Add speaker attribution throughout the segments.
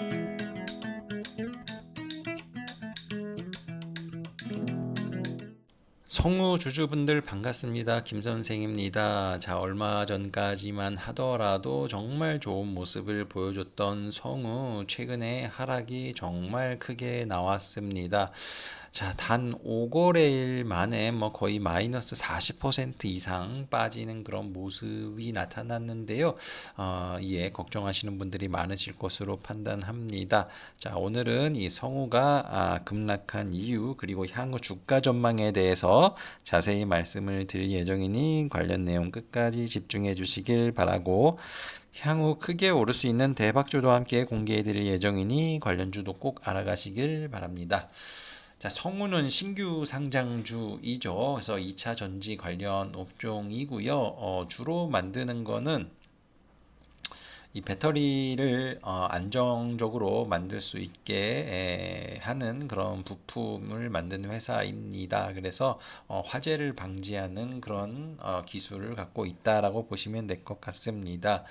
Speaker 1: you 성우 주주분들 반갑습니다. 김 선생입니다. 자, 얼마 전까지만 하더라도 정말 좋은 모습을 보여줬던 성우 최근에 하락이 정말 크게 나왔습니다. 자, 단 5거래일 만에 뭐 거의 마이너스 40% 이상 빠지는 그런 모습이 나타났는데요. 어, 이에 걱정하시는 분들이 많으실 것으로 판단합니다. 자, 오늘은 이 성우가 아, 급락한 이유 그리고 향후 주가 전망에 대해서 자세히 말씀을 드릴 예정이니 관련 내용 끝까지 집중해 주시길 바라고 향후 크게 오를 수 있는 대박주도 함께 공개해 드릴 예정이니 관련 주도 꼭 알아가시길 바랍니다. 자, 성우는 신규 상장주이죠. 그래서 2차 전지 관련 업종이고요. 어, 주로 만드는 거는 이 배터리를 어, 안정적으로 만들 수 있게 에, 하는 그런 부품을 만드는 회사입니다. 그래서 어, 화재를 방지하는 그런 어, 기술을 갖고 있다라고 보시면 될 것 같습니다.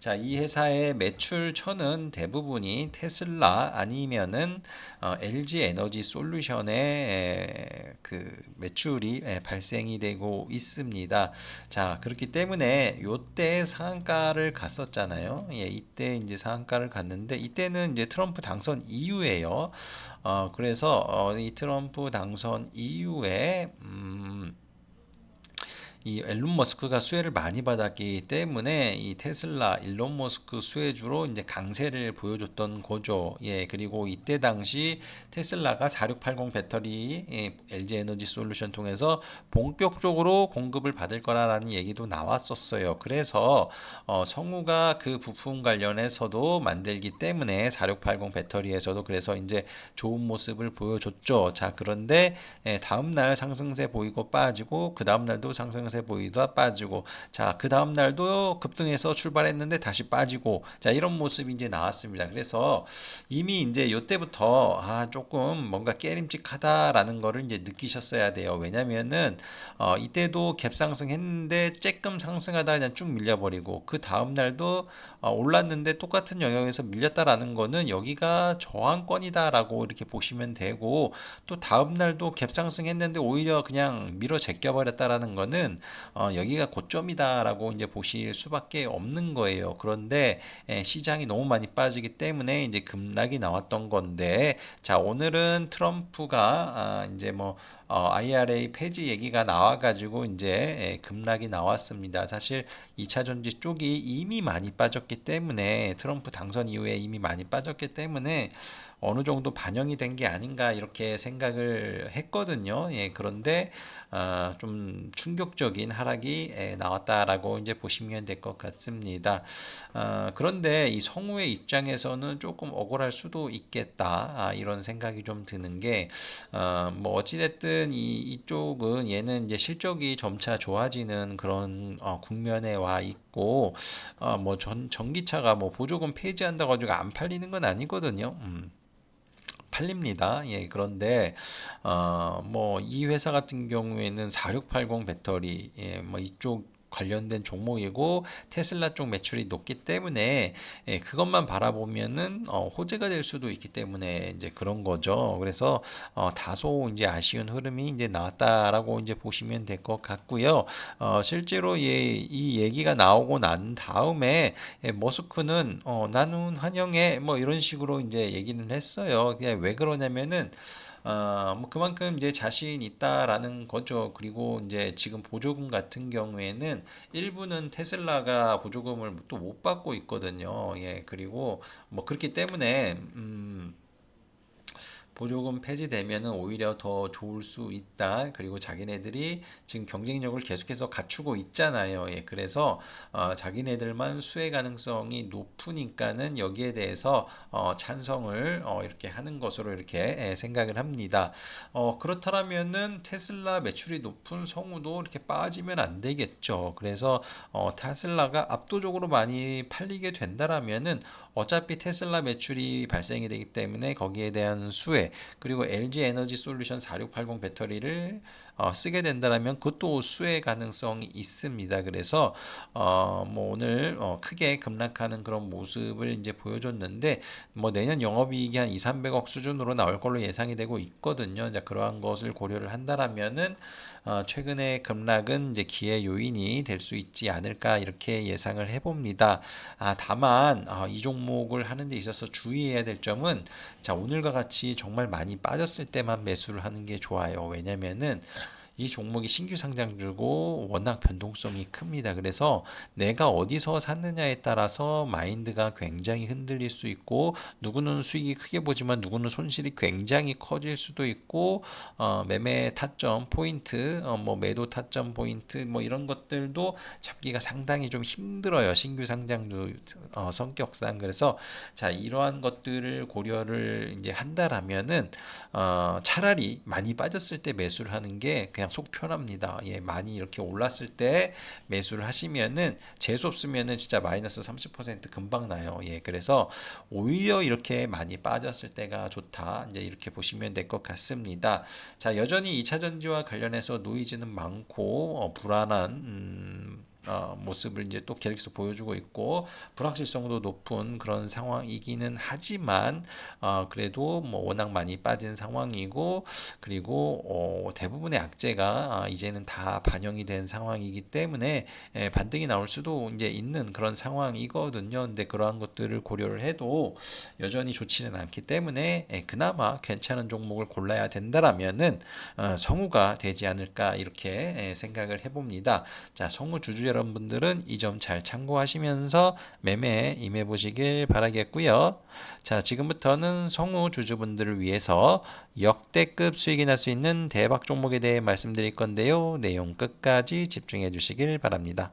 Speaker 1: 자, 이 회사의 매출처는 대부분이 테슬라 아니면은 어, LG 에너지 솔루션의 에, 그 매출이 에, 발생이 되고 있습니다. 자, 그렇기 때문에 요때 상한가를 갔었잖아요. 예, 이때 이제 상한가를 갔는데 이때는 이제 트럼프 당선 이후에요. 어, 그래서 어, 이 트럼프 당선 이후에 음, 이 앨런 머스크가 수혜를 많이 받았기 때문에 이 테슬라 일론 머스크 수혜주로 이제 강세를 보여줬던 거죠. 예, 그리고 이때 당시 테슬라가 4680 배터리 예, LG 에너지 솔루션 통해서 본격적으로 공급을 받을 거라는 얘기도 나왔었어요. 그래서 어, 성우가 그 부품 관련해서도 만들기 때문에 4680 배터리에서도 그래서 이제 좋은 모습을 보여줬죠. 자, 그런데 예, 다음 날 상승세 보이고 빠지고 그 다음 날도 상승세 상세 보이다 빠지고 자 그 다음 날도 급등해서 출발했는데 다시 빠지고 자 이런 모습이 이제 나왔습니다. 그래서 이미 이제 요때부터 아 조금 뭔가 깨림직하다라는 거를 이제 느끼셨어야 돼요. 왜냐면은 어 이때도 갭 상승 했는데 쬐끔 상승하다 그냥 쭉 밀려버리고 그 다음 날도 어 올랐는데 똑같은 영역에서 밀렸다라는 거는 여기가 저항권이다라고 이렇게 보시면 되고 또 다음 날도 갭 상승 했는데 오히려 그냥 밀어 제껴 버렸다라는 거는 어, 여기가 고점이다라고 이제 보실 수밖에 없는 거예요. 그런데 에, 시장이 너무 많이 빠지기 때문에 이제 급락이 나왔던 건데 자 오늘은 트럼프가 아, 이제 뭐 어, IRA 폐지 얘기가 나와가지고 이제 에, 급락이 나왔습니다. 사실 2차 전지 쪽이 이미 많이 빠졌기 때문에 트럼프 당선 이후에 이미 많이 빠졌기 때문에 어느 정도 반영이 된 게 아닌가 이렇게 생각을 했거든요. 예, 그런데 어, 좀 충격적인 하락이 예, 나왔다라고 이제 보시면 될 것 같습니다. 어, 그런데 이 성우의 입장에서는 조금 억울할 수도 있겠다 아, 이런 생각이 좀 드는 게 어, 뭐 어찌됐든 이 이쪽은 얘는 이제 실적이 점차 좋아지는 그런 어, 국면에 와 있고 어, 뭐 전, 전기차가 뭐 보조금 폐지한다고 가지고 안 팔리는 건 아니거든요. 음. 팔립니다. 예, 그런데 어, 뭐 이 회사 같은 경우에는 4680 배터리 예, 뭐 이쪽 관련된 종목이고 테슬라 쪽 매출이 높기 때문에 예, 그것만 바라보면은 어, 호재가 될 수도 있기 때문에 이제 그런 거죠. 그래서 어, 다소 이제 아쉬운 흐름이 이제 나왔다라고 이제 보시면 될 것 같고요. 어, 실제로 예, 이 얘기가 나오고 난 다음에 예, 머스크는 어, 나는 환영해 뭐 이런 식으로 이제 얘기는 했어요. 그냥 왜 그러냐면은 어, 뭐 그만큼 이제 자신 있다라는 거죠. 그리고 이제 지금 보조금 같은 경우에는 일부는 테슬라가 보조금을 또 못 받고 있거든요. 예, 그리고 뭐 그렇기 때문에 음. 보조금 폐지되면은 오히려 더 좋을 수 있다. 그리고 자기네들이 지금 경쟁력을 계속해서 갖추고 있잖아요. 예, 그래서 어, 자기네들만 수혜 가능성이 높으니까는 여기에 대해서 어, 찬성을 어, 이렇게 하는 것으로 이렇게 예, 생각을 합니다. 어, 그렇다면은 테슬라 매출이 높은 성우도 이렇게 빠지면 안 되겠죠. 그래서 어, 테슬라가 압도적으로 많이 팔리게 된다라면은 어차피 테슬라 매출이 발생이 되기 때문에 거기에 대한 수혜 그리고 LG 에너지 솔루션 4680 배터리를 어, 쓰게 된다라면 그것도 수혜 가능성이 있습니다. 그래서 어, 뭐 오늘 어, 크게 급락하는 그런 모습을 이제 보여줬는데 뭐 내년 영업이익이 한 2, 300억 수준으로 나올 걸로 예상이 되고 있거든요. 자, 그러한 것을 고려를 한다라면은 어, 최근의 급락은 이제 기회 요인이 될 수 있지 않을까 이렇게 예상을 해봅니다. 아, 다만 어, 이 종목을 하는 데 있어서 주의해야 될 점은 자, 오늘과 같이 정말 많이 빠졌을 때만 매수를 하는 게 좋아요. 왜냐면은 이 종목이 신규 상장주고 워낙 변동성이 큽니다. 그래서 내가 어디서 샀느냐에 따라서 마인드가 굉장히 흔들릴 수 있고 누구는 수익이 크게 보지만 누구는 손실이 굉장히 커질 수도 있고 어, 매매 타점 포인트, 어, 뭐 매도 타점 포인트 뭐 이런 것들도 잡기가 상당히 좀 힘들어요. 신규 상장주 어, 성격상 그래서 자 이러한 것들을 고려를 이제 한다라면은 어, 차라리 많이 빠졌을 때 매수를 하는 게 그냥 속 편합니다. 예, 많이 이렇게 올랐을 때 매수를 하시면은 재수 없으면은 진짜 마이너스 30% 금방 나요. 예, 그래서 오히려 이렇게 많이 빠졌을 때가 좋다. 이제 이렇게 보시면 될 것 같습니다. 자, 여전히 2차 전지와 관련해서 노이즈는 많고 어, 불안한 음, 어, 모습을 이제 또 계속해서 보여주고 있고 불확실성도 높은 그런 상황이기는 하지만 어, 그래도 뭐 워낙 많이 빠진 상황이고 그리고 어, 대부분의 악재가 아, 이제는 다 반영이 된 상황이기 때문에 예, 반등이 나올 수도 이제 있는 그런 상황이거든요. 근데 그러한 것들을 고려를 해도 여전히 좋지는 않기 때문에 예, 그나마 괜찮은 종목을 골라야 된다라면은 어, 성우가 되지 않을까 이렇게 예, 생각을 해봅니다. 자, 성우 주주 여 러분들은 이 점 잘 참고하시면서 매매에 임해 보시길 바라겠고요. 자, 지금부터는 성우 주주분들을 위해서 역대급 수익이 날 수 있는 대박 종목에 대해 말씀드릴 건데요. 내용 끝까지 집중해 주시길 바랍니다.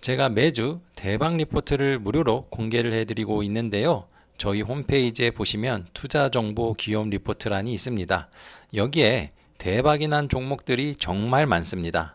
Speaker 1: 제가 매주 대박 리포트를 무료로 공개를 해드리고 있는데요. 저희 홈페이지에 보시면 투자 정보 기업 리포트란이 있습니다. 여기에 대박이 난 종목들이 정말 많습니다.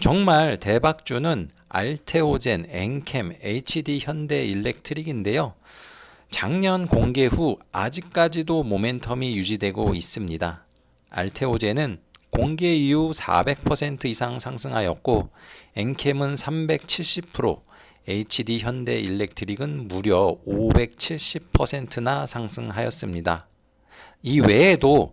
Speaker 1: 정말 대박주는 알테오젠, 엔캠, HD 현대 일렉트릭인데요. 작년 공개 후 아직까지도 모멘텀이 유지되고 있습니다. 알테오젠은 공개 이후 400% 이상 상승하였고 엔캠은 370%, HD 현대 일렉트릭은 무려 570%나 상승하였습니다. 이 외에도